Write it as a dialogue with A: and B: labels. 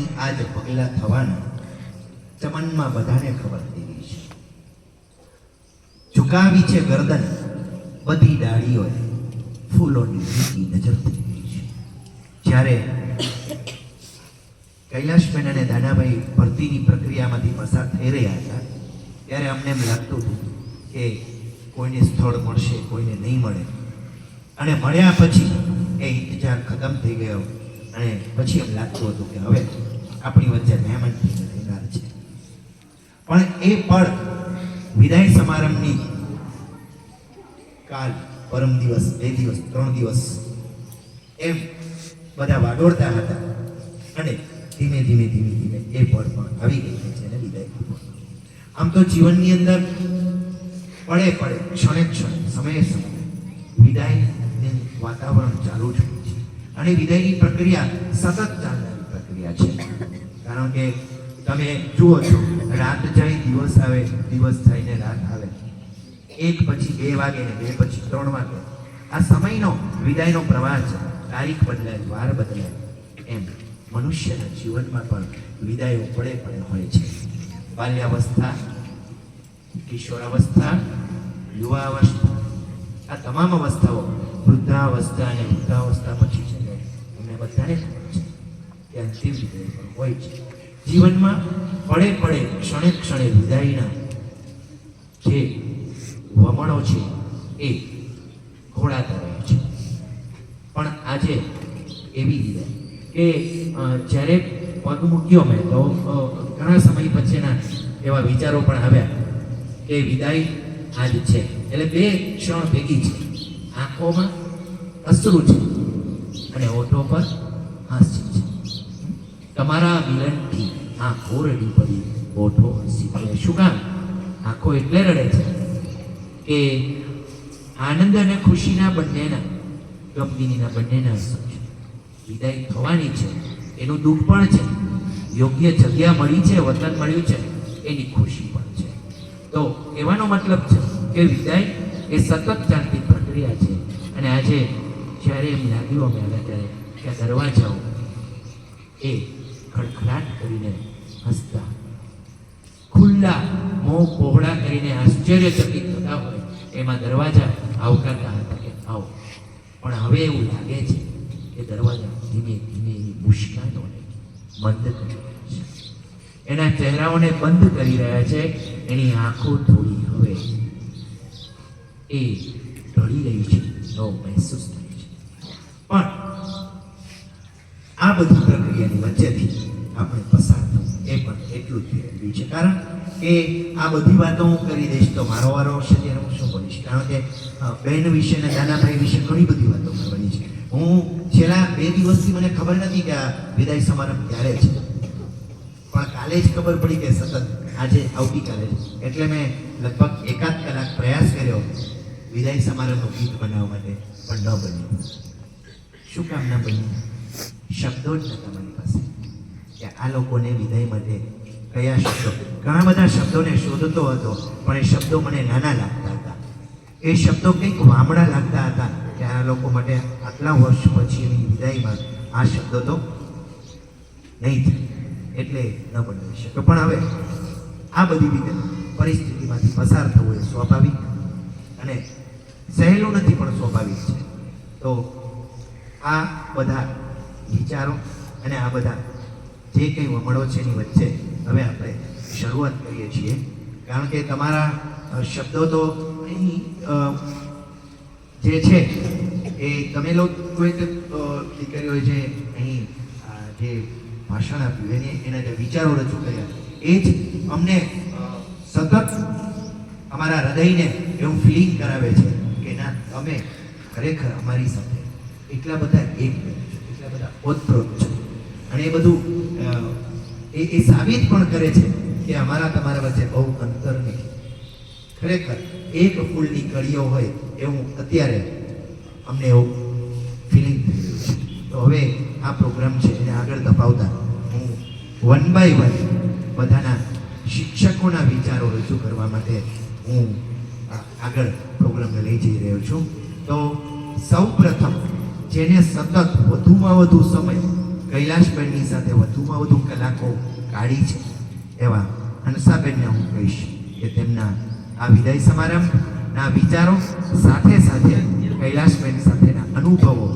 A: અહીં આજ પગલાં થવાના ચમનમાં બધાને ખબર થઈ છે. ઝુકાવી છે ગરદન, બધી ડાળીઓએ ફૂલોની વીંટી નજર થઈ ગઈ છે. જ્યારે કૈલાશબેન અને દાદાભાઈ ભરતીની પ્રક્રિયામાંથી પસાર થઈ રહ્યા હતા, ત્યારે અમને એમ લાગતું હતું કે કોઈને સ્થળ મળશે, કોઈને નહીં મળે. અને મળ્યા પછી એ ઇંતજાર ખતમ થઈ ગયો. અને પછી એમ લાગતું હતું કે હવે આપણી વચ્ચે મહેમાન થઈને રહેનાર છે. પણ એ પળ વિદાય સમારંભની કાલ, પરમ દિવસ, બે દિવસ, ત્રણ દિવસ, એમ બધા વાડોળતા હતા. અને ધીમે ધીમે ધીમે ધીમે એ પળ પણ આવી ગઈ છે અને વિદાય આમ તો જીવનની અંદર પડે પડે, ક્ષણે ક્ષણે, સમયે સમયે વિદાય વાતાવરણ ચાલુ છે અને વિદાયની પ્રક્રિયા સતત ચાલનારી પ્રક્રિયા છે. કારણ કે તમે જુઓ છો, રાત જાય, દિવસ આવે, દિવસ જાય ને રાત આવે. એક પછી બે વાગે ને બે પછી ત્રણ વાગે. આ સમયનો, વિદાયનો પ્રવાહ છે. તારીખ બદલાય, વાર બદલાય. એમ મનુષ્યના જીવનમાં પણ વિદાયો પડે પડે હોય છે. બાલ્યાવસ્થા, કિશોરાવસ્થા, યુવાવસ્થા, આ તમામ અવસ્થાઓ વૃદ્ધાવસ્થા અને વૃદ્ધાવસ્થા પછી બધાને ખબર છે. કે અંતિમ વિદાય પણ હોય છે. જીવનમાં પડે પડે, ક્ષણે ક્ષણે વિદાયના જે વમણો છે એ ઘોળાતા રહે છે. પણ આજે એવી વિદાય કે જ્યારે પગ મૂક્યો મેં, તો ઘણા સમય પછીના એવા વિચારો પણ આવ્યા કે વિદાય આજ છે. એટલે બે ક્ષણ ભેગી છે. આંખોમાં અશ્રુ છે. અને ઓઠો પર હાસ્ય છે. તમારા મિલનથી આંખો રડી પડી ઓઠો હસી પડે શું કામ? આંખો એટલે રડે છે કે આનંદ અને ખુશીના બંનેના, ગમગીનીના બંનેના વિદાય થવાની છે, એનું દુઃખ પણ છે. યોગ્ય જગ્યા મળી છે, વતન મળ્યું છે, એની ખુશી પણ છે. તો એવાનો મતલબ છે કે વિદાય એ સતત ચાલતી પ્રક્રિયા છે. અને આજે જ્યારે એમ લાગ્યું, અમે આવ્યા ત્યારે કે દરવાજાઓ એ ખડખડાટ કરીને હસતા. ખુલ્લા મોં પહોળા કરીને આશ્ચર્યચકિત થતા હોય, એમાં દરવાજા આવકારતા હતા કે, આવો. પણ હવે એવું લાગે છે કે દરવાજા ધીમે ધીમે એની મુશ્કેલીઓને બંધ કરી રહ્યા છે. એના ચહેરાઓને બંધ કરી રહ્યા છે, એની આંખો થોડી હવે. એ ઢળી રહી છે એવો મહેસૂસ થાય. પણ આ બધી પ્રક્રિયાની વચ્ચેથી આપણે પસાર થવું એ પણ એટલું જ જરૂરી છે. કારણ કે આ બધી વાતો હું કરી દઈશ તો મારો વારો આવશે ત્યારે હું શું બોલીશ? કારણ કે બહેન વિશે અને દાદાભાઈ વિશે ઘણી બધી વાતો કરવાની છે. હું છેલ્લા બે દિવસથી મને ખબર નથી કે આ વિદાય સમારંભ ક્યારે છે. પણ કાલે જ ખબર પડી કે સતત આજે આવતીકાલે જ. એટલે મેં લગભગ એકાદ કલાક પ્રયાસ કર્યો વિદાય સમારંભનું ગીત બનાવવા માટે, પણ ન બન્યું. શું કામ ન બન્યું? શબ્દો જ નહોતા મારી પાસે. કે આ લોકોને વિદાય માટે કયા શબ્દો ઘણા બધા શબ્દોને શોધતો હતો, પણ એ શબ્દો મને નાના લાગતા હતા. એ શબ્દો કંઈક વામડા લાગતા હતા કે આ લોકો માટે આટલા વર્ષ પછીની વિદાયમાં આ શબ્દો તો નહીં થાય, એટલે ન બનાવી શકે પણ હવે આ બધી વિગત પરિસ્થિતિમાંથી પસાર થવું એ સ્વાભાવિક અને સહેલું નથી, પણ સ્વાભાવિક છે. તો આ બધા વિચારો અને આ બધા જે કંઈ વમળો છે એની વચ્ચે હવે આપણે શરૂઆત કરીએ છીએ. કારણ કે તમારા શબ્દો તો અહીં જે છે એ તમે લોકો અ, દીકરીઓએ જે અહીં જે ભાષણ આપ્યું એને એના જે વિચારો રજૂ કર્યા એ જ અમને સતત અમારા હૃદયને એવું ફિલિંગ કરાવે છે કે ના તમે ખરેખર અમારી સાથે એટલા બધા એક એટલા બધા ઓતપ્રોત છો. અને એ બધું એ એ સાબિત પણ કરે છે કે અમારા તમારા વચ્ચે બહુ અંતર નથી. ખરેખર, એક ફૂલની કળીઓ હોય એવું અત્યારે અમને એવું ફિલિંગ તો હવે આ પ્રોગ્રામ છે એને આગળ ધપાવતા હું વન બાય વન બધાના શિક્ષકોના વિચારો રજૂ કરવા માટે હું આગળ પ્રોગ્રામને લઈ જઈ રહ્યો છું. તો સૌ પ્રથમ જેને સતત વધુમાં વધુ સમય કૈલાશબેનની સાથે વધુમાં વધુ કલાકો કાઢી છે. એવા હંસાબેનને હું કહીશ કે તેમના આ વિદાય સમારંભના વિચારો સાથે સાથે કૈલાશબેન સાથેના અનુભવો